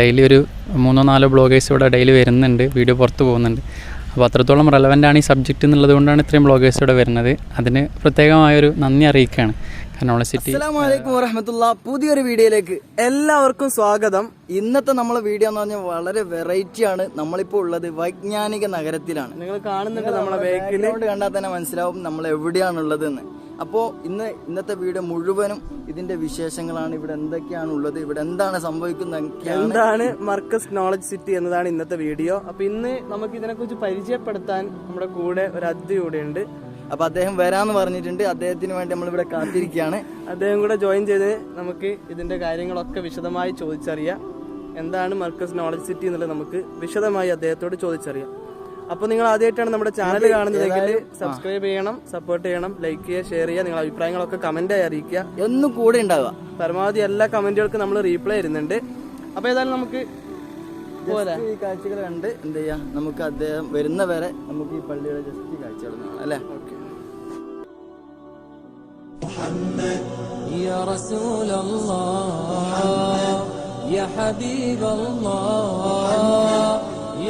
Daily ഒരു മൂന്നോ നാലോ ബ്ലോഗേഴ്സ് ഇവിടെ ഡെയിലി വരുന്നുണ്ട് വീഡിയോ പുറത്ത് പോകുന്നുണ്ട്. അപ്പോൾ അത്രത്തോളം റെലവന്റ് ആണ് ഈ സബ്ജക്റ്റ് എന്നുള്ളത് കൊണ്ടാണ് ഇത്രയും ബ്ലോഗേഴ്സ് ഇവിടെ വരുന്നത്. അതിന് പ്രത്യേകമായൊരു നന്ദി അറിയിക്കുകയാണ്. കാരണം നമ്മളെ സിറ്റി അസ്സാമലൈക്കും വറഹമത്തുള്ള. പുതിയൊരു വീഡിയോയിലേക്ക് എല്ലാവർക്കും സ്വാഗതം. ഇന്നത്തെ നമ്മളെ വീഡിയോ എന്ന് പറഞ്ഞാൽ വളരെ വെറൈറ്റി ആണ്. നമ്മളിപ്പോൾ ഉള്ളത് വൈജ്ഞാനിക നഗരത്തിലാണ്. നിങ്ങൾ കാണുന്നുണ്ട് നമ്മളെ ബാക്കിൽ കണ്ടാൽ തന്നെ മനസ്സിലാവും നമ്മൾ എവിടെയാണുള്ളത് എന്ന് അപ്പോൾ ഇന്ന് ഇന്നത്തെ വീഡിയോ മുഴുവനും ഇതിന്റെ വിശേഷങ്ങളാണ്. ഇവിടെ എന്തൊക്കെയാണ് ഉള്ളത് ഇവിടെ എന്താണ് സംഭവിക്കുന്നത്? എന്താണ് മർക്കസ് നോളജ് സിറ്റി എന്നതാണ് ഇന്നത്തെ വീഡിയോ. അപ്പൊ ഇന്ന് നമുക്ക് ഇതിനെ ഇതിനെക്കുറിച്ച് പരിചയപ്പെടുത്താൻ നമ്മുടെ കൂടെ ഒരു അതിഥി കൂടെ ഉണ്ട്. അപ്പൊ അദ്ദേഹം വരാന്ന് പറഞ്ഞിട്ടുണ്ട്. അദ്ദേഹത്തിന് വേണ്ടി നമ്മൾ ഇവിടെ കാത്തിരിക്കുകയാണ്. അദ്ദേഹം കൂടെ ജോയിൻ ചെയ്ത് നമുക്ക് ഇതിന്റെ കാര്യങ്ങളൊക്കെ വിശദമായി ചോദിച്ചറിയാം. എന്താണ് മർക്കസ് നോളജ് സിറ്റി എന്നുള്ളത് നമുക്ക് വിശദമായി അദ്ദേഹത്തോട് ചോദിച്ചറിയാം. അപ്പൊ നിങ്ങൾ ആദ്യമായിട്ടാണ് നമ്മുടെ ചാനൽ കാണുന്നതെങ്കിൽ സബ്സ്ക്രൈബ് ചെയ്യണം സപ്പോർട്ട് ചെയ്യണം ലൈക്ക് ചെയ്യുക ഷെയർ ചെയ്യുക നിങ്ങളുടെ അഭിപ്രായങ്ങളൊക്കെ കമന്റായി അറിയിക്കുക എന്നും കൂടെ ഉണ്ടാവുക പരമാവധി എല്ലാ കമന്റുകൾക്കും നമ്മൾ റീപ്ലൈ തരുന്നുണ്ട് അപ്പൊ ഏതായാലും നമുക്ക് പോലെ Just ഈ കാഴ്ചകൾ കണ്ട് എന്ത് ചെയ്യാം നമുക്ക് അദ്ദേഹം വരുന്ന വരെ നമുക്ക് ഈ പള്ളിയുടെ ജസ്റ്റ് ഈ കാഴ്ചകൾ കാണാം അല്ലേ يا رسول الله يا حبيب الله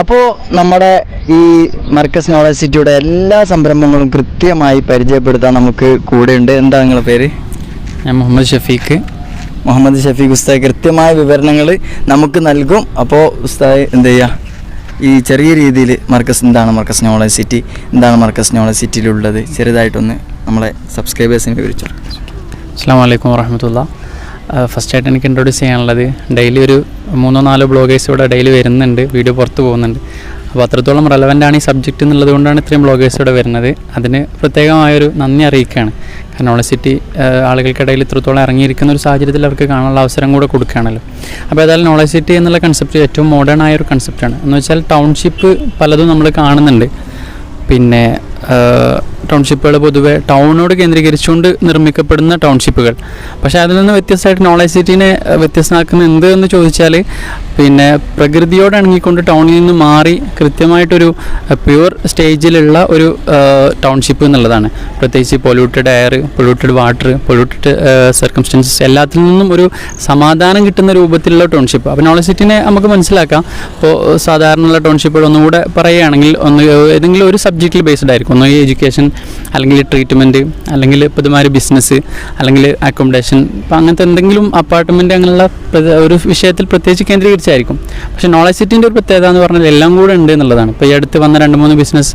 അപ്പോൾ നമ്മുടെ ഈ മർക്കസ് നോളജ് സിറ്റിയുടെ എല്ലാ സംരംഭങ്ങളും കൃത്യമായി പരിചയപ്പെടുത്താൻ നമുക്ക് കൂടെയുണ്ട്. എന്താ നിങ്ങളുടെ പേര്? ഞാൻ മുഹമ്മദ് ഷഫീഖ്. മുഹമ്മദ് ഷഫീഖ് ഉസ്താദ് കൃത്യമായ വിവരണങ്ങൾ നമുക്ക് നൽകും. അപ്പോൾ ഉസ്താദ് എന്ത് ചെയ്യുക ഈ ചെറിയ രീതിയിൽ മർക്കസ് എന്താണ് മർക്കസ് നോളജ് സിറ്റി എന്താണ് മർക്കസ് നോളജ് സിറ്റിയിലുള്ളത് ചെറുതായിട്ടൊന്ന് നമ്മളെ സബ്സ്ക്രൈബേഴ്സിനെ വിവരിച്ചു. അസ്സാം വലൈക്കും വറഹമത്തുള്ള ഫസ്റ്റായിട്ട് എനിക്ക് ഇൻട്രൊഡ്യൂസ് ചെയ്യാനുള്ളത് ഡെയിലി ഒരു മൂന്നോ നാലോ ബ്ലോഗേഴ്സ് ഇവിടെ ഡെയിലി വരുന്നുണ്ട് വീഡിയോ പുറത്ത് പോകുന്നുണ്ട്. അപ്പോൾ അത്രത്തോളം റെലവന്റ് ആണ് ഈ സബ്ജക്റ്റ് എന്നുള്ളത് കൊണ്ടാണ് ഇത്രയും ബ്ലോഗേഴ്സ് ഇവിടെ വരുന്നത്. അതിന് പ്രത്യേകമായൊരു നന്ദി അറിയിക്കുകയാണ്. കാരണം നമ്മളെ സിറ്റി ആളുകൾക്കിടയിൽ ഇത്രത്തോളം ഇറങ്ങിയിരിക്കുന്ന ഒരു സാഹചര്യത്തിൽ അവർക്ക് കാണാനുള്ള അവസരം കൂടെ കൊടുക്കുകയാണല്ലോ. അപ്പോൾ ഏതായാലും നോളജ് സിറ്റി എന്നുള്ള കൺസെപ്റ്റ് ഏറ്റവും മോഡേൺ ആയ ഒരു കൺസെപ്റ്റാണ് എന്ന് വെച്ചാൽ ടൗൺഷിപ്പ് പലതും നമ്മൾ കാണുന്നുണ്ട്. പിന്നെ ടൗൺഷിപ്പുകൾ പൊതുവെ ടൗണിനോട് കേന്ദ്രീകരിച്ചുകൊണ്ട് നിർമ്മിക്കപ്പെടുന്ന ടൗൺഷിപ്പുകൾ. പക്ഷേ അതിൽ നിന്ന് വ്യത്യസ്തമായിട്ട് നോളജ് സിറ്റിനെ വ്യത്യസ്തമാക്കുന്ന എന്ത് എന്ന് ചോദിച്ചാൽ പിന്നെ പ്രകൃതിയോട് ഇണങ്ങിക്കൊണ്ട് ടൗണിൽ നിന്ന് മാറി കൃത്യമായിട്ടൊരു പ്യുവർ സ്റ്റേജിലുള്ള ഒരു ടൗൺഷിപ്പ് എന്നുള്ളതാണ്. പ്രത്യേകിച്ച് polluted air polluted water polluted circumstances എല്ലാത്തിൽ നിന്നും ഒരു സമാധാനം കിട്ടുന്ന രൂപത്തിലുള്ള ടൗൺഷിപ്പ്. അപ്പോൾ നോളജ് സിറ്റിനെ നമുക്ക് മനസ്സിലാക്കാം. ഇപ്പോൾ സാധാരണയുള്ള ടൗൺഷിപ്പുകൾ ഒന്നുകൂടെ പറയുകയാണെങ്കിൽ ഒന്ന് ഏതെങ്കിലും ഒരു സബ്ജക്റ്റിൽ ബേസ്ഡ് ആയിരിക്കും. ഒന്ന് എഡ്യൂക്കേഷൻ അല്ലെങ്കിൽ ട്രീറ്റ്മെന്റ് അല്ലെങ്കിൽ ഇപ്പോൾ ഇതുമാതിരി ബിസിനസ് അല്ലെങ്കിൽ അക്കോമഡേഷൻ അപ്പോൾ അങ്ങനത്തെ എന്തെങ്കിലും അപ്പാർട്ട്മെന്റ് അങ്ങനെയുള്ള ഒരു വിഷയത്തിൽ പ്രത്യേകിച്ച് കേന്ദ്രീകരിച്ചായിരിക്കും. പക്ഷേ നോളജ് സിറ്റിന്റെ ഒരു പ്രത്യേകത എന്ന് പറഞ്ഞാൽ എല്ലാം കൂടെ ഉണ്ട് എന്നുള്ളതാണ്. ഇപ്പോൾ ഈ അടുത്ത് വന്ന രണ്ട് മൂന്ന് ബിസിനസ്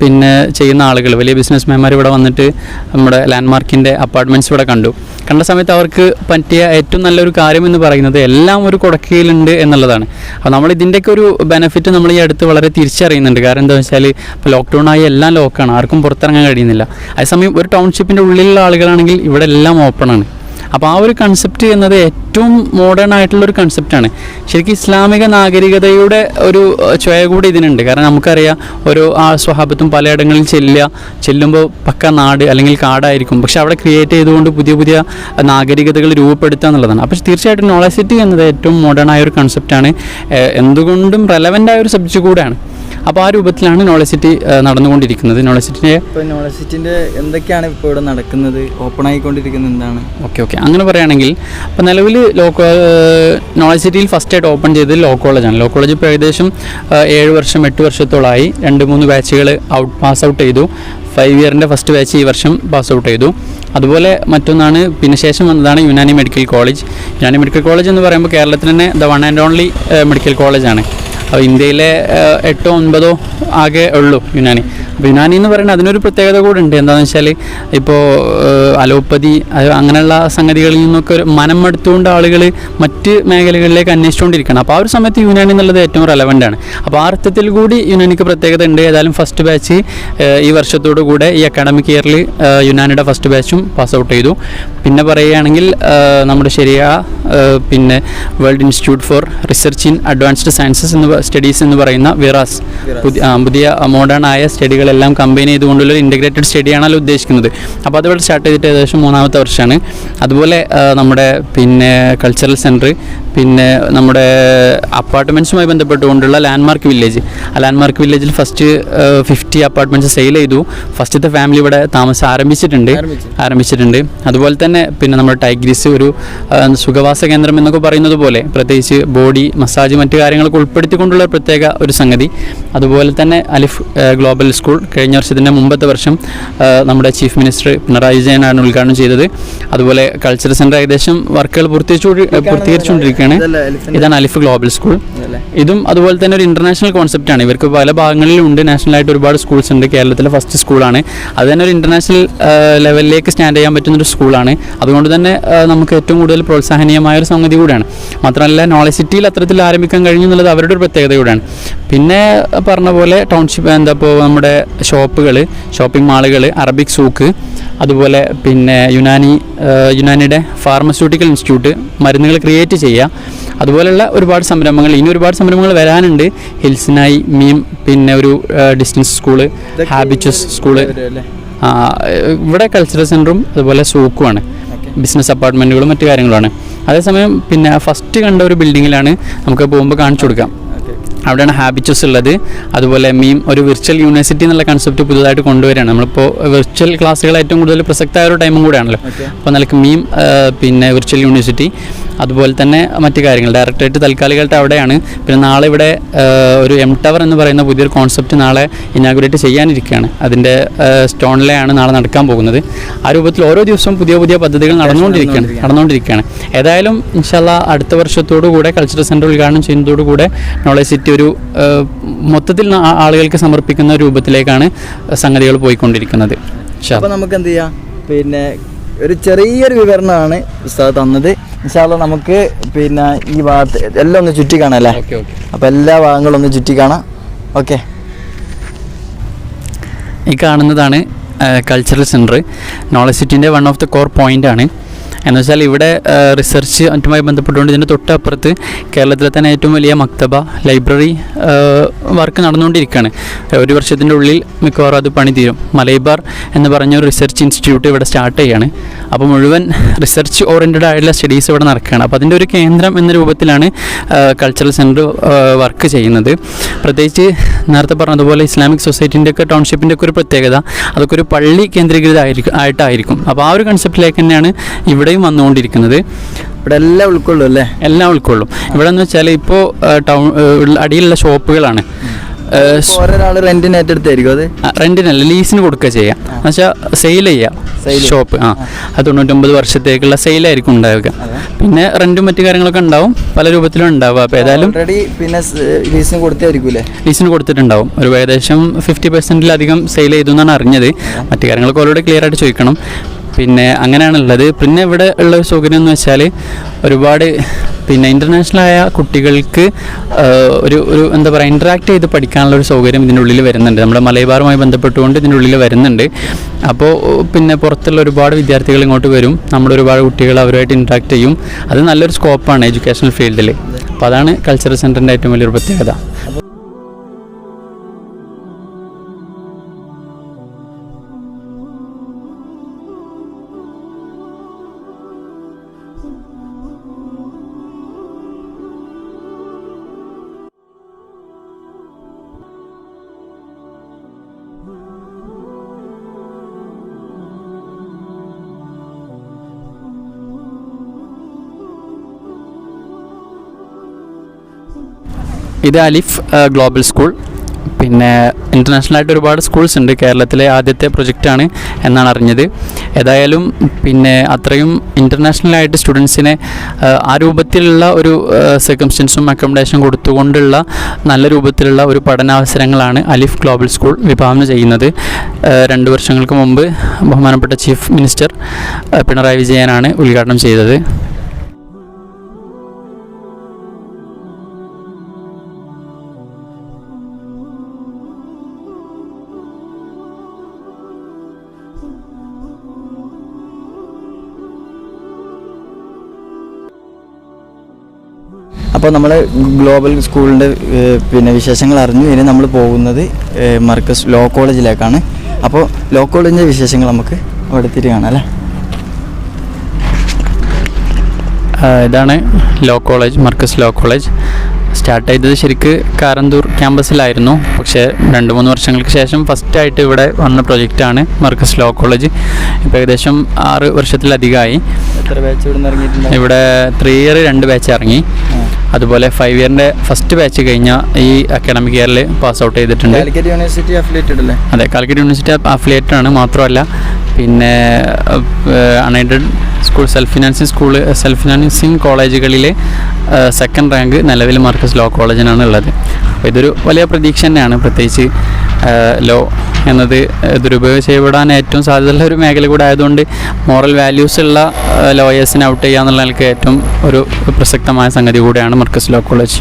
പിന്നെ ചെയ്യുന്ന ആളുകൾ വലിയ ബിസിനസ് മാൻമാർ ഇവിടെ വന്നിട്ട് നമ്മുടെ ലാൻഡ്മാർക്കിന്റെ അപ്പാർട്ട്മെന്റ്സ് ഇവിടെ കണ്ടു. കണ്ട സമയത്ത് അവർക്ക് പറ്റിയ ഏറ്റവും നല്ലൊരു കാര്യം എന്ന് പറയുന്നത് എല്ലാം ഒരു കുടക്കയിലുണ്ട് എന്നുള്ളതാണ്. അപ്പോൾ നമ്മൾ ഇതിന്റെയൊക്കെ ഒരു ബെനിഫിറ്റ് നമ്മൾ ഈ അടുത്ത് വളരെ തിരിച്ചറിയുന്നുണ്ട്. കാരണം എന്താ വെച്ചാൽ ഇപ്പോൾ ലോക്ക്ഡൗൺ ആയി എല്ലാം ലോക്കാണ് ആർക്കും പുറത്തിറങ്ങാൻ കഴിയുന്നില്ല. അതേസമയം ഒരു ടൗൺഷിപ്പിന്റെ ഉള്ളിലുള്ള ആളുകളാണെങ്കിൽ ഇവിടെ എല്ലാം ഓപ്പണാണ് അപ്പോൾ ആ ഒരു കൺസെപ്റ്റ് എന്നത് ഏറ്റവും മോഡേൺ ആയിട്ടുള്ള ഒരു കൺസെപ്റ്റാണ് ശരിക്കും ഇസ്ലാമിക നാഗരികതയുടെ ഒരു ചുവ കൂടി ഇതിനുണ്ട്. കാരണം നമുക്കറിയാം ഓരോ ആ സ്വഹാബത്തും പലയിടങ്ങളിൽ ചെല്ലുക ചെല്ലുമ്പോൾ പക്ക നാട് അല്ലെങ്കിൽ കാടായിരിക്കും. പക്ഷെ അവിടെ ക്രിയേറ്റ് ചെയ്തുകൊണ്ട് പുതിയ പുതിയ നാഗരികതകൾ രൂപപ്പെടുത്തുക എന്നുള്ളതാണ്. അപ്പോൾ തീർച്ചയായിട്ടും നോളജ് സിറ്റി എന്നത് ഏറ്റവും മോഡേൺ ആയ ഒരു കൺസെപ്റ്റാണ് എന്തുകൊണ്ടും റെലവന്റ് ആയ ഒരു സബ്ജക്റ്റ് കൂടെയാണ്. അപ്പോൾ ആ രൂപത്തിലാണ് നോളജ് സിറ്റി നടന്നുകൊണ്ടിരിക്കുന്നത്. നോളജ് സിറ്റിന്റെ ഇപ്പോൾ നോളജ് സിറ്റിന്റെ എന്തൊക്കെയാണ് ഇപ്പോൾ ഇവിടെ നടക്കുന്നത്? ഓപ്പൺ ആയിക്കൊണ്ടിരിക്കുന്നത് എന്താണ്? Okay okay. അങ്ങനെ പറയുകയാണെങ്കിൽ അപ്പോൾ നിലവിൽ ലോ നോളജ് സിറ്റിയിൽ ഫസ്റ്റ് ആയിട്ട് ഓപ്പൺ ചെയ്തത് ലോ കോളേജാണ് ലോ കോളേജ് ഇപ്പോൾ ഏകദേശം ഏഴ് വർഷം എട്ട് വർഷത്തോളമായി രണ്ട് മൂന്ന് ബാച്ചുകൾ ഔട്ട് പാസ് ഔട്ട് ചെയ്തു. ഫൈവ് ഇയറിന്റെ ഫസ്റ്റ് ബാച്ച് ഈ വർഷം പാസ് ഔട്ട് ചെയ്തു. അതുപോലെ മറ്റൊന്നാണ് പിന്നെ ശേഷം വന്നതാണ് Unani medical college Unani medical college എന്ന് പറയുമ്പോൾ കേരളത്തിൽ തന്നെ the one and only medical കോളേജാണ് ഇന്ത്യയിലെ ഏഹ്, എട്ടോ ഒൻപതോ ആകെ ഉള്ളൂ യുനാനി. അപ്പോൾ യുനാനി എന്ന് പറയുന്നത് അതിനൊരു പ്രത്യേകത കൂടെ ഉണ്ട്. എന്താണെന്ന് വെച്ചാൽ ഇപ്പോൾ അലോപ്പതി അങ്ങനെയുള്ള സംഗതികളിൽ നിന്നൊക്കെ ഒരു മനം എടുത്തുകൊണ്ട് ആളുകൾ മറ്റ് മേഖലകളിലേക്ക് അന്വേഷിച്ചുകൊണ്ടിരിക്കണം അപ്പോൾ ആ ഒരു സമയത്ത് യുനാനി എന്നുള്ളത് ഏറ്റവും റെലവന്റ് ആണ്. അപ്പോൾ ആ അർത്ഥത്തിൽ കൂടി യുനാനിക്ക് പ്രത്യേകത ഉണ്ട്. ഏതായാലും ഫസ്റ്റ് ബാച്ച് ഈ വർഷത്തോടു കൂടെ ഈ അക്കാഡമിക് ഇയറിൽ യുനാനിയുടെ ഫസ്റ്റ് ബാച്ചും പാസ് ഔട്ട് ചെയ്തു. പിന്നെ പറയുകയാണെങ്കിൽ നമ്മുടെ ശരിയ പിന്നെ world institute for research in advanced sciences എന്ന് സ്റ്റഡീസ് എന്ന് പറയുന്ന വിറാസ് പുതിയ മോഡേൺ ആയ സ്റ്റഡികളെല്ലാം കമ്പൈൻ ചെയ്തുകൊണ്ടുള്ള ഇന്റഗ്രേറ്റഡ് സ്റ്റഡിയാണല്ലോ ഉദ്ദേശിക്കുന്നത്. അപ്പോൾ അതിവിടെ സ്റ്റാർട്ട് ചെയ്തിട്ട് ഏകദേശം മൂന്നാമത്തെ വർഷമാണ്. അതുപോലെ നമ്മുടെ പിന്നെ കൾച്ചറൽ സെന്റർ പിന്നെ നമ്മുടെ അപ്പാർട്ട്മെന്റ്സുമായി ബന്ധപ്പെട്ടുകൊണ്ടുള്ള ലാൻഡ്മാർക്ക് വില്ലേജ് ആ ലാൻഡ്മാർക്ക് വില്ലേജിൽ ഫസ്റ്റ് ഫിഫ്റ്റി അപ്പാർട്ട്മെന്റ്സ് സെയിൽ ചെയ്തു. ഫസ്റ്റത്തെ ഫാമിലി ഇവിടെ താമസം ആരംഭിച്ചിട്ടുണ്ട്. ആരംഭിച്ചിട്ടുണ്ട്. അതുപോലെ തന്നെ പിന്നെ നമ്മുടെ ടൈഗ്രീസ് ഒരു സുഖവാസ കേന്ദ്രം എന്നൊക്കെ പറയുന്നത് പോലെ പ്രത്യേകിച്ച് ബോഡി മസാജ് മറ്റു കാര്യങ്ങളൊക്കെ ഉൾപ്പെടുത്തിക്കൊണ്ടുള്ള പ്രത്യേക ഒരു സംഗതി. അതുപോലെ തന്നെ അലിഫ് ഗ്ലോബൽ സ്കൂൾ കഴിഞ്ഞ വർഷത്തിന്റെ മുമ്പത്തെ വർഷം നമ്മുടെ ചീഫ് മിനിസ്റ്റർ പിണറായി വിജയനാണ് ഉദ്ഘാടനം ചെയ്തത്. അതുപോലെ കൾച്ചറൽ സെന്റർ ഏകദേശം വർക്കുകൾ പൂർത്തീകരിച്ചു. പൂർത്തീകരിച്ചുകൊണ്ടിരിക്കുകയാണ്. എലിഫന്റ്? ഇതാണ് അലിഫ് ഗ്ലോബൽ സ്കൂൾ ഇതും അതുപോലെ തന്നെ ഒരു ഇന്റർനാഷണൽ കോൺസെപ്റ്റ് ആണ്. ഇവർക്ക് പല ഭാഗങ്ങളിലും ഉണ്ട് നാഷണൽ ആയിട്ട് ഒരുപാട് സ്കൂൾസ് ഉണ്ട്. കേരളത്തിലെ ഫസ്റ്റ് സ്കൂളാണ് അത് തന്നെ ഒരു ഇന്റർനാഷണൽ ലെവലിലേക്ക് സ്റ്റാൻഡ് ചെയ്യാൻ പറ്റുന്ന ഒരു സ്കൂളാണ് അതുകൊണ്ട് തന്നെ നമുക്ക് ഏറ്റവും കൂടുതൽ പ്രോത്സാഹനീയമായ ഒരു സംഗതി കൂടിയാണ്. മാത്രമല്ല നോളജ് സിറ്റിയിൽ അത്തരത്തിൽ ആരംഭിക്കാൻ കഴിഞ്ഞു എന്നുള്ളത് അവരുടെ ഒരു പ്രത്യേകത കൂടിയാണ്. പിന്നെ പറഞ്ഞ പോലെ ടൗൺഷിപ്പ് എന്താ ഇപ്പോൾ നമ്മുടെ ഷോപ്പുകൾ ഷോപ്പിംഗ് മാളുകൾ അറബിക് സൂക്ക് അതുപോലെ പിന്നെ യുനാനി യുനാനിയുടെ ഫാർമസ്യൂട്ടിക്കൽ ഇൻസ്റ്റിറ്റ്യൂട്ട് മരുന്നുകൾ ക്രിയേറ്റ് ചെയ്യുക. അതുപോലെയുള്ള ഒരുപാട് സംരംഭങ്ങൾ ഇനി ഒരുപാട് സംരംഭങ്ങൾ വരാനുണ്ട്. ഹിൽസിനായി മീം പിന്നെ ഒരു distance school habitus habitus school ഇവിടെ കൾച്ചറൽ സെന്ററും അതുപോലെ സൂക്കുമാണ് ബിസിനസ് അപ്പാർട്ട്മെന്റുകളും മറ്റു കാര്യങ്ങളുമാണ്. അതേസമയം പിന്നെ ഫസ്റ്റ് കണ്ട ഒരു ബിൽഡിങ്ങിലാണ് നമുക്ക് പോകുമ്പോൾ കാണിച്ചു കൊടുക്കാം. അവിടെയാണ് ഹാബിറ്റസ് ഉള്ളത്. അതുപോലെ മീം ഒരു വിർച്വൽ യൂണിവേഴ്സിറ്റി എന്നുള്ള കൺസെപ്റ്റ് പുതുതായിട്ട് കൊണ്ടുവരികയാണ്. നമ്മളിപ്പോൾ വിർച്വൽ ക്ലാസ്സുകൾ ഏറ്റവും കൂടുതൽ പ്രസക്തമായ ഒരു ടൈമും കൂടെയാണല്ലോ. അപ്പോൾ നിലയ്ക്ക് മീം പിന്നെ വിർച്വൽ യൂണിവേഴ്സിറ്റി അതുപോലെ തന്നെ മറ്റു കാര്യങ്ങൾ. ഡയറക്ടറേറ്റ് താൽക്കാലികമായിട്ട് അവിടെയാണ്. പിന്നെ നാളെ ഇവിടെ ഒരു എം ടവർ എന്ന് പറയുന്ന പുതിയൊരു കോൺസെപ്റ്റ് നാളെ ഇനാഗുറേറ്റ് ചെയ്യാനിരിക്കുകയാണ്. അതിന്റെ സ്റ്റോണിലെയാണ് നാളെ നടക്കാൻ പോകുന്നത്. ആ രൂപത്തിൽ ഓരോ ദിവസവും പുതിയ പുതിയ പദ്ധതികൾ നടന്നുകൊണ്ടിരിക്കുകയാണ്. നടന്നുകൊണ്ടിരിക്കുകയാണ്. ഏതായാലും ഇൻഷാല്ല അടുത്ത വർഷത്തോടു കൂടെ കൾച്ചറൽ സെന്റർ ഉദ്ഘാടനം ചെയ്യുന്നതോടു കൂടെ നോളജ് സിറ്റി ഒരു മൊത്തത്തിൽ ആളുകൾക്ക് സമർപ്പിക്കുന്ന രൂപത്തിലേക്കാണ് സംഗതികൾ പോയിക്കൊണ്ടിരിക്കുന്നത്. അപ്പോൾ നമുക്ക് എന്ത് ചെയ്യാം? പിന്നെ ഒരു ചെറിയൊരു വിവരണമാണ് ഉസ്താദ് തന്നത്. ഇൻഷാല്ല നമുക്ക് പിന്നെ ഈ ഭാഗത്ത് എല്ലാം ഒന്ന് ചുറ്റി കാണാം അല്ലേ? Okay okay. അപ്പോൾ എല്ലാ ഭാഗങ്ങളും ഒന്ന് ചുറ്റി കാണാം. ഓക്കെ. ഈ കാണുന്നതാണ് cultural centre knowledge സിറ്റിന്റെ one of the core point ആണ്. എന്ന് വെച്ചാൽ ഇവിടെ റിസർച്ച് മറ്റുമായി ബന്ധപ്പെട്ടുകൊണ്ട് ഇതിന്റെ തൊട്ടപ്പുറത്ത് കേരളത്തിലെ തന്നെ ഏറ്റവും വലിയ മക്തബ ലൈബ്രറി വർക്ക് നടന്നുകൊണ്ടിരിക്കുകയാണ്. ഒരു വർഷത്തിന്റെ ഉള്ളിൽ മിക്കവാറും അത് പണി തീരും മലൈബാർ എന്ന് പറഞ്ഞ ഒരു റിസർച്ച് ഇൻസ്റ്റിറ്റ്യൂട്ട് ഇവിടെ സ്റ്റാർട്ട് ചെയ്യാണ്. അപ്പോൾ മുഴുവൻ റിസർച്ച് ഓറിയന്റഡ് ആയിട്ടുള്ള സ്റ്റഡീസ് ഇവിടെ നടക്കുകയാണ്. അപ്പോൾ അതിന്റെ ഒരു കേന്ദ്രം എന്ന രൂപത്തിലാണ് കൾച്ചറൽ സെന്റർ വർക്ക് ചെയ്യുന്നത്. പ്രത്യേകിച്ച് നേരത്തെ പറഞ്ഞതുപോലെ ഇസ്ലാമിക് സൊസൈറ്റിന്റെ ഒക്കെ ടൗൺഷിപ്പിന്റെ ഒക്കെ ഒരു പ്രത്യേകത അതൊക്കെ ഒരു പള്ളി കേന്ദ്രീകൃതമായിരിക്കും ആയിട്ടായിരിക്കും. അപ്പോൾ ആ ഒരു കൺസെപ്റ്റിലേക്ക് തന്നെയാണ് ഇവിടെയും വന്നുകൊണ്ടിരിക്കുന്നത്. ഇവിടെ എല്ലാം ഉൾക്കൊള്ളും അല്ലേ? എല്ലാം ഉൾക്കൊള്ളും. ഇവിടെ എന്ന് വെച്ചാൽ ഇപ്പോൾ ടൗൺ അടിയിലുള്ള ഷോപ്പുകളാണ്. ഓരോരാൾ റെന്റിന് ഏറ്റെടുത്തായിരിക്കും അത്? റെന്റിനല്ല ലീസിന് കൊടുക്കുക ചെയ്യാം. എന്നുവെച്ചാൽ സെയിൽ ചെയ്യാം. ഷോപ്പ് ആ. അത് തൊണ്ണൂറ്റൊമ്പത് വർഷത്തേക്കുള്ള സെയിലായിരിക്കും ഉണ്ടാവുക. പിന്നെ റെന്റും മറ്റു കാര്യങ്ങളൊക്കെ ഉണ്ടാവും. പല രൂപത്തിലും ഉണ്ടാവുക. അപ്പോൾ ഏതായാലും പിന്നെ ലീസിന് കൊടുത്തായിരിക്കൂലേ ലീസിന് കൊടുത്തിട്ടുണ്ടാവും. ഒരു ഏകദേശം ഫിഫ്റ്റി പെർസെന്റിലധികം സെയിൽ ചെയ്തു എന്നാണ് അറിഞ്ഞത്. മറ്റു കാര്യങ്ങളൊക്കെ ഓരോട് ക്ലിയർ ആയിട്ട് ചോദിക്കണം. പിന്നെ അങ്ങനെയാണുള്ളത്. പിന്നെ ഇവിടെ ഉള്ള ഒരു സൗകര്യം എന്ന് വെച്ചാൽ ഒരുപാട് പിന്നെ ഇന്റർനാഷണലായ കുട്ടികൾക്ക് ഒരു ഒരു എന്താ പറയുക ഇൻട്രാക്ട് ചെയ്ത് പഠിക്കാനുള്ള ഒരു സൗകര്യം ഇതിന്റെ ഉള്ളിൽ വരുന്നുണ്ട്. നമ്മുടെ മലബാറുമായി ബന്ധപ്പെട്ടുകൊണ്ട് ഇതിന്റെ ഉള്ളിൽ വരുന്നുണ്ട്. അപ്പോൾ പിന്നെ പുറത്തുള്ള ഒരുപാട് വിദ്യാർത്ഥികൾ ഇങ്ങോട്ട് വരും. നമ്മുടെ ഒരുപാട് കുട്ടികൾ അവരുമായിട്ട് ഇൻട്രാക്ട് ചെയ്യും. അത് നല്ലൊരു സ്കോപ്പാണ് എഡ്യൂക്കേഷണൽ ഫീൽഡിൽ അപ്പോൾ അതാണ് കൾച്ചറൽ സെന്ററിന്റെ ഏറ്റവും വലിയൊരു പ്രത്യേകത. ഇത് അലിഫ് ഗ്ലോബൽ സ്കൂൾ. പിന്നെ ഇന്റർനാഷണൽ ആയിട്ട് ഒരുപാട് സ്കൂൾസ് ഉണ്ട്. കേരളത്തിലെ ആദ്യത്തെ പ്രൊജക്റ്റാണ് എന്നാണ് അറിഞ്ഞത്. ഏതായാലും പിന്നെ അത്രയും ഇന്റർനാഷണൽ ആയിട്ട് സ്റ്റുഡൻസിനെ ആ രൂപത്തിലുള്ള ഒരു സർക്കംസ്റ്റൻസും അക്കോമഡേഷൻ കൊടുത്തുകൊണ്ടുള്ള നല്ല രൂപത്തിലുള്ള ഒരു പഠനാവസരങ്ങളാണ് അലിഫ് ഗ്ലോബൽ സ്കൂൾ വിഭാവനം ചെയ്യുന്നത്. രണ്ട് വർഷങ്ങൾക്ക് മുമ്പ് ബഹുമാനപ്പെട്ട ചീഫ് മിനിസ്റ്റർ പിണറായി വിജയനാണ് ഉദ്ഘാടനം ചെയ്തത്. അപ്പോൾ നമ്മൾ ഗ്ലോബൽ സ്കൂളിന്റെ പിന്നെ വിശേഷങ്ങൾ അറിഞ്ഞു ഇനി നമ്മൾ പോകുന്നത് മർക്കസ് ലോ കോളേജിലേക്കാണ്. അപ്പോൾ ലോ കോളേജിന്റെ വിശേഷങ്ങൾ നമുക്ക് അവിടെ കാണാം അല്ലേ? ഇതാണ് law college Markaz law college. Start ചെയ്തത് ശരിക്ക് കാരന്തൂർ ക്യാമ്പസിലായിരുന്നു. പക്ഷേ രണ്ട് മൂന്ന് വർഷങ്ങൾക്ക് ശേഷം ഫസ്റ്റായിട്ട് ഇവിടെ വന്ന പ്രൊജക്റ്റാണ് മർക്കസ് ലോ കോളേജ്. ഇപ്പോൾ ഏകദേശം ആറ് വർഷത്തിലധികമായി. എത്ര ബാച്ച് ഇവിടെ ത്രീ ഇയർ രണ്ട് ബാച്ച് ഇറങ്ങി. അതുപോലെ ഫൈവ് ഇയറിന്റെ ഫസ്റ്റ് ബാച്ച് കഴിഞ്ഞ ഈ അക്കാഡമിക് ഇയറിൽ പാസ് ഔട്ട് ചെയ്തിട്ടുണ്ട്. കാലിക്കറ്റ് യൂണിവേഴ്സിറ്റി അഫിലിയേറ്റഡ് അല്ലേ? അതെ കാലിക്കറ്റ് യൂണിവേഴ്സിറ്റി അഫിലിയേറ്റഡ് ആണ്. മാത്രമല്ല പിന്നെ unaided school self financing school self financing കോളേജുകളിൽ സെക്കൻഡ് റാങ്ക് നിലവിൽ മാർക്കസ് ലോ കോളേജിനാണ് ഉള്ളത്. അപ്പോൾ ഇതൊരു വലിയ പ്രതീക്ഷ തന്നെയാണ്. പ്രത്യേകിച്ച് ലോ എന്നത് ദുരുപയോഗം ചെയ്യപ്പെടാൻ ഏറ്റവും സാധ്യതയുള്ള ഒരു മേഖല കൂടെ ആയതുകൊണ്ട് മോറൽ വാല്യൂസ് ഉള്ള ലോയേഴ്സിനെ ഔട്ട് ചെയ്യുക എന്നുള്ള നിലയ്ക്ക് ഏറ്റവും ഒരു പ്രസക്തമായ സംഗതി കൂടെയാണ് മർക്കസ് ലോ കോളേജ്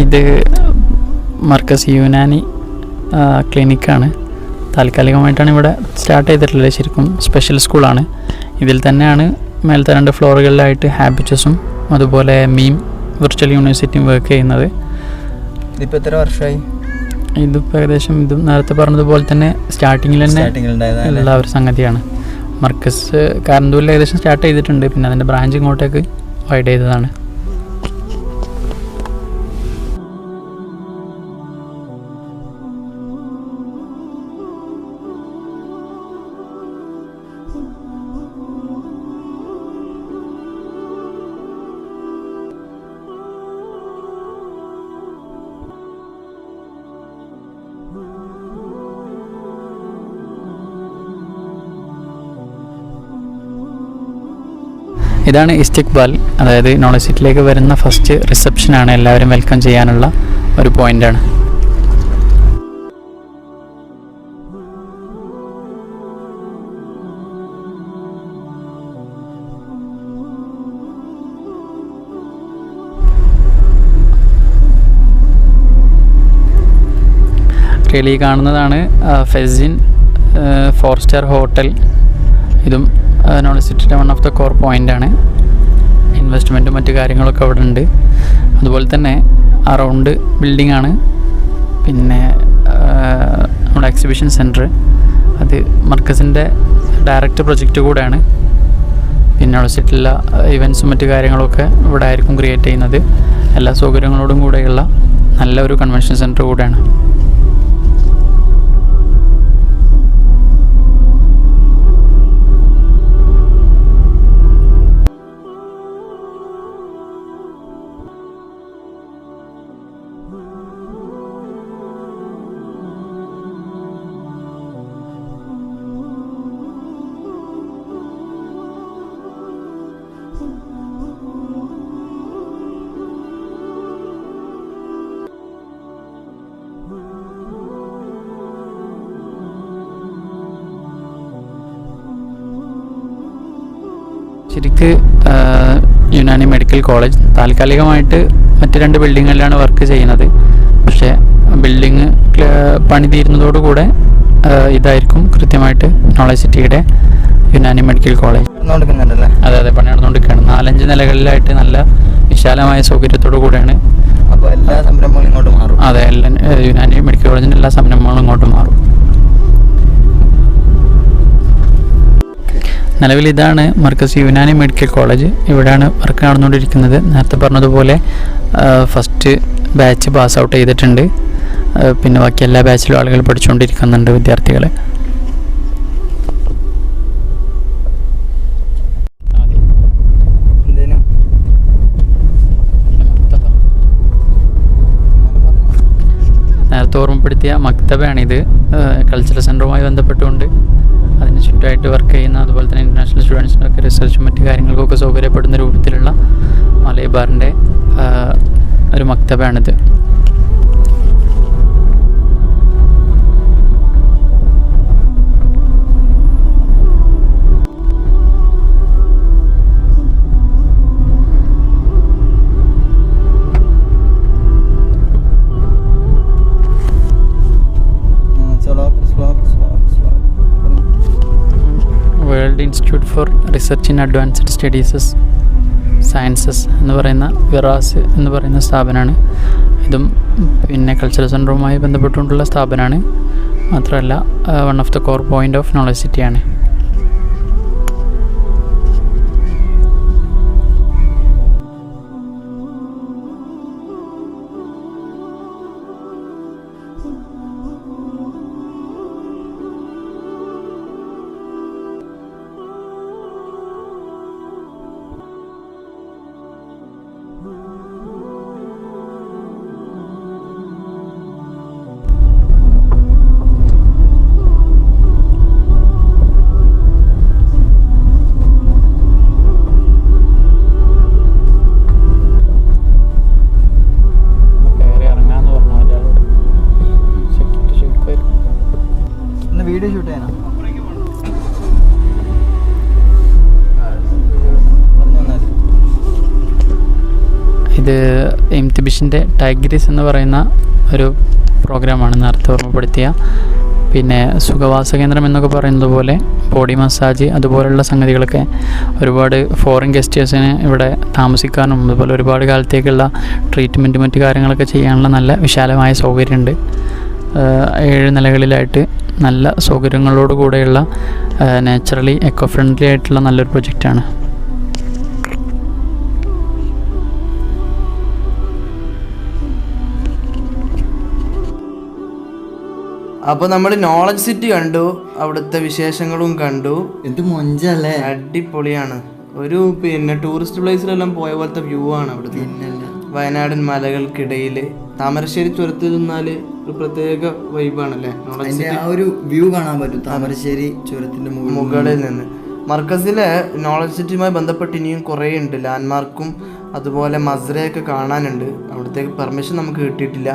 ഇത് മർക്കസ് യുനാനി ക്ലിനിക്കാണ് താൽക്കാലികമായിട്ടാണ് ഇവിടെ സ്റ്റാർട്ട് ചെയ്തിട്ടുള്ളത്. ശരിക്കും സ്പെഷ്യൽ സ്കൂളാണ് ഇതിൽ തന്നെയാണ് മേലത്തെ രണ്ട് ഫ്ലോറുകളിലായിട്ട് ഹാബിറ്റസും അതുപോലെ മീം വിർച്വൽ യൂണിവേഴ്സിറ്റിയും വർക്ക് ചെയ്യുന്നത്. ഇതിപ്പോൾ എത്ര വർഷമായി? ഇതിപ്പോൾ ഏകദേശം ഇതും നേരത്തെ പറഞ്ഞതുപോലെ തന്നെ സ്റ്റാർട്ടിങ്ങിൽ തന്നെ ഉള്ള ഒരു സംഗതിയാണ്. മർക്കസ് കാരന്തൂരിൽ ഏകദേശം സ്റ്റാർട്ട് ചെയ്തിട്ടുണ്ട്. പിന്നെ അതിന്റെ ബ്രാഞ്ച് ഇങ്ങോട്ടേക്ക് വൈഡ് ചെയ്തതാണ്. ഇതാണ് ഇസ്തിക്ബാൽ. അതായത് നോളജ് സിറ്റിലേക്ക് വരുന്ന ഫസ്റ്റ് റിസപ്ഷനാണ് എല്ലാവരും വെൽക്കം ചെയ്യാനുള്ള ഒരു പോയിന്റാണ് റിയലി കാണുന്നതാണ് ഫെസിൻ ഫോർ സ്റ്റാർ ഹോട്ടൽ. ഇതും നോളജ് സിറ്റിന്റെ വൺ ഓഫ് ദ കോർ പോയിന്റാണ് ഇൻവെസ്റ്റ്മെന്റും മറ്റു കാര്യങ്ങളൊക്കെ അവിടെ ഉണ്ട്. അതുപോലെ തന്നെ അറൗണ്ട് ബിൽഡിംഗ് ആണ്. പിന്നെ നമ്മുടെ എക്സിബിഷൻ സെന്റർ അത് മർക്കസിന്റെ ഡയറക്റ്റ് പ്രൊജക്റ്റ് കൂടെയാണ്. പിന്നെ സിറ്റിലുള്ള ഇവൻസും മറ്റു കാര്യങ്ങളൊക്കെ ഇവിടെ ആയിരിക്കും ക്രിയേറ്റ് ചെയ്യുന്നത്. എല്ലാ സൗകര്യങ്ങളോടും കൂടെയുള്ള നല്ല ഒരു കൺവെൻഷൻ സെന്റർ കൂടെയാണ്. ശരിക്ക് യുനാനി മെഡിക്കൽ കോളേജ് താൽക്കാലികമായിട്ട് മറ്റ് രണ്ട് ബിൽഡിങ്ങുകളിലാണ് വർക്ക് ചെയ്യുന്നത്. പക്ഷേ ബിൽഡിങ് പണി തീരുന്നതോടുകൂടെ ഇതായിരിക്കും കൃത്യമായിട്ട് നോളജ് സിറ്റിയുടെ യുനാനി മെഡിക്കൽ കോളേജ്. അതെ അതെ പണി നടന്നുകൊണ്ടിരിക്കുകയാണ്. നാലഞ്ച് നിലകളിലായിട്ട് നല്ല വിശാലമായ സൗകര്യത്തോടു കൂടെയാണ്. അപ്പോൾ എല്ലാ സംരംഭങ്ങളും ഇങ്ങോട്ട് മാറും. അതെ എല്ലാ യുനാനി മെഡിക്കൽ കോളേജിന്റെ എല്ലാ സംരംഭങ്ങളും ഇങ്ങോട്ട് മാറും. നിലവിൽ ഇതാണ് മർക്കസ് യുനാനി മെഡിക്കൽ കോളേജ്. ഇവിടെയാണ് വർക്ക് നടന്നുകൊണ്ടിരിക്കുന്നത്. നേരത്തെ പറഞ്ഞതുപോലെ ഫസ്റ്റ് ബാച്ച് പാസ് ഔട്ട് ചെയ്തിട്ടുണ്ട്. പിന്നെ ബാക്കി എല്ലാ ബാച്ചിലും ആളുകൾ പഠിച്ചുകൊണ്ടിരിക്കുന്നുണ്ട് വിദ്യാർത്ഥികൾ നേരത്തെ ഓർമ്മപ്പെടുത്തിയ മക്തബയാണിത് കൾച്ചറൽ സെന്ററുമായി ബന്ധപ്പെട്ടുകൊണ്ട് ചുറ്റുമായിട്ട് വർക്ക് ചെയ്യുന്ന അതുപോലെ തന്നെ ഇന്റർനാഷണൽ സ്റ്റുഡൻസിനൊക്കെ റിസർച്ചും മറ്റു കാര്യങ്ങൾക്കൊക്കെ സൗകര്യപ്പെടുന്ന രൂപത്തിലുള്ള മലയബാറിന്റെ ഒരു മക്തബാണിത്. World institute for research in advanced studies sciences എന്ന് പറയുന്ന വിറാസ് എന്ന് പറയുന്ന സ്ഥാപനമാണ്. ഇതും പിന്നെ കൾച്ചറൽ സെന്ററുമായി ബന്ധപ്പെട്ടുകൊണ്ടുള്ള സ്ഥാപനമാണ്. മാത്രമല്ല one of the core point of knowledge സിറ്റിയാണ് വീഡിയോ ഷൂട്ട് തന്നാൽ ഇത് എംതിബിഷിന്റെ ടൈഗ്രീസ് എന്ന് പറയുന്ന ഒരു പ്രോഗ്രാമാണ് നേരത്തെ ഓർമ്മപ്പെടുത്തിയ പിന്നെ സുഖവാസ കേന്ദ്രം എന്നൊക്കെ പറയുന്നത് പോലെ ബോഡി മസാജ് അതുപോലുള്ള സംഗതികളൊക്കെ ഒരുപാട് ഫോറിൻ ഗസ്റ്റേഴ്സിന് ഇവിടെ താമസിക്കാനും അതുപോലെ ഒരുപാട് കാലത്തേക്കുള്ള ട്രീറ്റ്മെന്റ് മറ്റു കാര്യങ്ങളൊക്കെ ചെയ്യാനുള്ള നല്ല വിശാലമായ സൗകര്യമുണ്ട്. ഏഴ് നിലകളിലായിട്ട് നല്ല സൗകര്യങ്ങളോട് കൂടെയുള്ള നാച്ചുറലി എക്കോ ഫ്രണ്ട്ലി ആയിട്ടുള്ള നല്ലൊരു പ്രൊജക്റ്റാണ് അപ്പൊ നമ്മൾ നോളജ് സിറ്റി കണ്ടു അവിടുത്തെ വിശേഷങ്ങളും കണ്ടു. ഇത് മൊഞ്ചല്ലേ? അടിപൊളിയാണ്. ഒരു പിന്നെ ടൂറിസ്റ്റ് പ്ലേസിലെല്ലാം പോയ പോലത്തെ വ്യൂ ആണ് അവിടുത്തെ. വയനാടൻ മലകൾക്കിടയിൽ താമരശ്ശേരി ചുരത്തിൽ നിന്നാൽ ഒരു പ്രത്യേക വൈബാണല്ലേ? അതിന്റെ ആ ഒരു വ്യൂ കാണാൻ പറ്റും താമരശ്ശേരി ചുരത്തിന്റെ മുകളിൽ നിന്ന്. മർക്കസിലെ നോളജ് സിറ്റിയുമായി ബന്ധപ്പെട്ട് ഇനിയും കുറേ ഉണ്ട്. ലാൻഡ്മാർക്കും അതുപോലെ മസ്രയൊക്കെ കാണാനുണ്ട്. അവിടത്തേക്ക് പെർമിഷൻ നമുക്ക് കിട്ടിയിട്ടില്ല.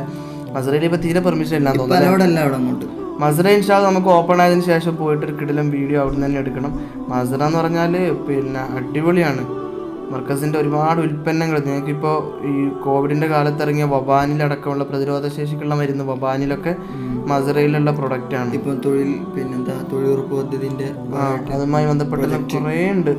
മസ്രയിൽ ഇപ്പോൾ തീരെ പെർമിഷൻ ഇല്ല തോന്നുന്നു മസ്ര ഇൻഷാ നമുക്ക് ഓപ്പൺ ആയതിനു ശേഷം പോയിട്ട് ഒരു കിടിലം വീഡിയോ അവിടെ നിന്ന് തന്നെ എടുക്കണം. മസ്ര എന്ന് പറഞ്ഞാൽ പിന്നെ അടിപൊളിയാണ്. മർക്കസിന്റെ ഒരുപാട് ഉൽപ്പന്നങ്ങൾ. നിങ്ങൾക്കിപ്പോൾ ഈ കോവിഡിന്റെ കാലത്ത് ഇറങ്ങിയ വബാനിലടക്കമുള്ള പ്രതിരോധ ശേഷിക്കുള്ള മരുന്ന് വബാനിലൊക്കെ മസറയിലുള്ള പ്രൊഡക്റ്റാണ് ഇപ്പോൾ തൊഴിൽ പിന്നെന്താ തൊഴിലുറപ്പ് പദ്ധതിന്റെ അതുമായി ബന്ധപ്പെട്ട കുറേ ഉണ്ട്.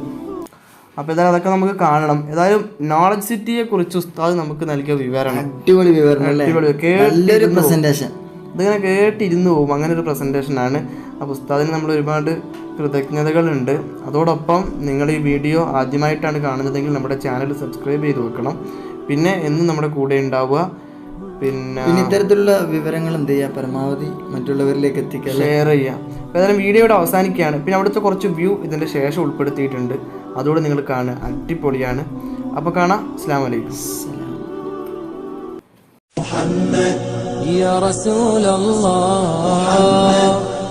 അപ്പോൾ ഏതായാലും അതൊക്കെ നമുക്ക് കാണണം. ഏതായാലും നോളജ് സിറ്റിയെ കുറിച്ച് ഉസ്താദ് നമുക്ക് നൽകിയ വിവരണം. അടിപൊളി വിവരണം. നല്ലൊരു പ്രസന്റേഷൻ ഇതിങ്ങനെ കേട്ടിരുന്നു പോകും. അങ്ങനെ ഒരു പ്രസന്റേഷനാണ് അപ്പോൾ ഉസ്താദിന് നമ്മൾ ഒരുപാട് കൃതജ്ഞതകളുണ്ട് അതോടൊപ്പം നിങ്ങൾ ഈ വീഡിയോ ആദ്യമായിട്ടാണ് കാണുന്നതെങ്കിൽ നമ്മുടെ ചാനൽ സബ്സ്ക്രൈബ് ചെയ്ത് വെക്കണം പിന്നെ എന്നും നമ്മുടെ കൂടെ ഉണ്ടാവുക പിന്നെ പിന്നെ ഇത്തരത്തിലുള്ള വിവരങ്ങൾ എന്ത് ചെയ്യാ പരമാവധി മറ്റുള്ളവരിലേക്ക് എത്തിക്കുക അല്ലേ? ഷെയർ ചെയ്യാം അപ്പോൾ ഏതായാലും വീഡിയോയുടെ അവസാനിക്കുകയാണ് പിന്നെ അവിടുത്തെ കുറച്ച് വ്യൂ ഇതിൻ്റെ ശേഷം ഉൾപ്പെടുത്തിയിട്ടുണ്ട് അതുകൂടെ നിങ്ങൾ കാണുക അടിപൊളിയാണ് അപ്പോൾ കാണാം അസ്സാം വലൈക്കും يا رسول الله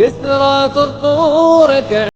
كثرة الطور كعب